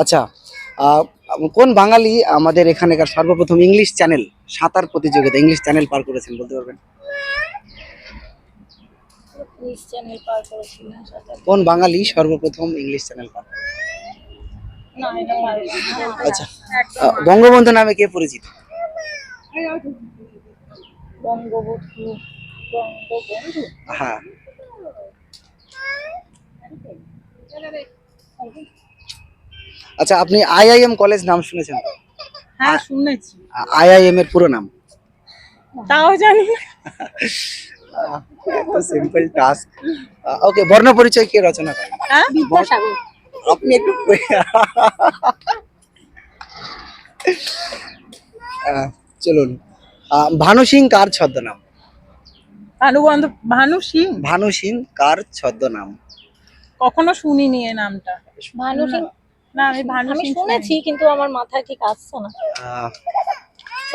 আচ্ছা কোন বাঙালি আমাদের এখানকার সর্বপ্রথম ইংলিশ চ্যানেল সাঁতার প্রতিযোগিতা ইংলিশ চ্যানেল পার করেছেন বলতে পারবেন? কোন বাঙালি সর্বপ্রথম ইংলিশ চ্যানেল পার? আচ্ছা বঙ্গবন্ধু নামে কে পরিচিত? বঙ্গবন্ধু। হ্যাঁ। আচ্ছা আপনি আইআইএম কলেজ নাম শুনেছেন? তো হ্যাঁ শুনেছি। আইআইএম এর পুরো নাম। তাও জানি না। সিম্পল টাস্ক ওকে বর্ণ পরিচয় কে রচনা করেন? হ্যাঁ? বিদ্যাসাগর। আপনি একটু চলুন। আহ, ভানু সিং কার ছদ্মনাম? ভানু বন্ধ ভানু সিং? ভানু সিং কার ছদ্মনাম? কখনো শুনিনি এই নামটা। ভানু সিং না আমি ভানু আমি সিং শুনেছি কিন্তু আমার মাথায় ঠিক আসছে না।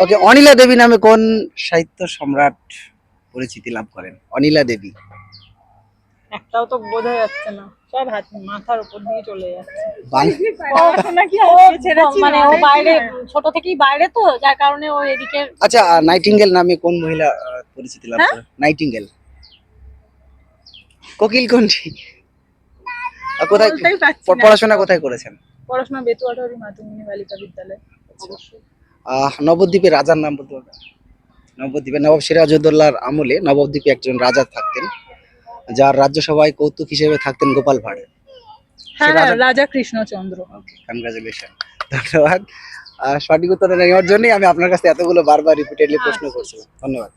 ওকে অনিলা দেবী নামে কোন সাহিত্য সম্রাট পরিচিতি লাভ করেন? অনিলা দেবী। একটাও তো বোঝা যাচ্ছে না। সব হাত মাথার উপর দিয়ে চলে যাচ্ছে। মানে ও বাইরে ছোট থেকেই বাইরে তো যার কারণে ও এদিকে আচ্ছা নাইটিঙ্গেল নামে কোন মহিলা পরিচিতি লাভ করেন? নাইটিঙ্গেল। কোকিল কোনটি কোথায় বলতেই পারছি না। পড়াশোনা কোথায় করেছেন? পড়াশোনা বেতুয়াটারি মাধ্যমিক বালিকা বিদ্যালয়। আহ, নবদ্বীপের রাজার নাম বলতে পারবেন? নবদ্বীপে নবাব সিরাজউদ্দৌলার আমলে নবদ্বীপে একজন রাজা থাকতেন যার রাজ্যসভায় কৌতুক হিসেবে থাকতেন গোপাল ভাঁড় হ্যাঁ রাজা- হ্যাঁ, রাজা কৃষ্ণচন্দ্র। কনগ্রাচুলেশন ধন্যবাদ। সঠিক উত্তর নেওয়ার জন্যই আমি আপনার কাছে এতগুলো বারবার রিপিটেডলি প্রশ্ন করছিলাম। ধন্যবাদ।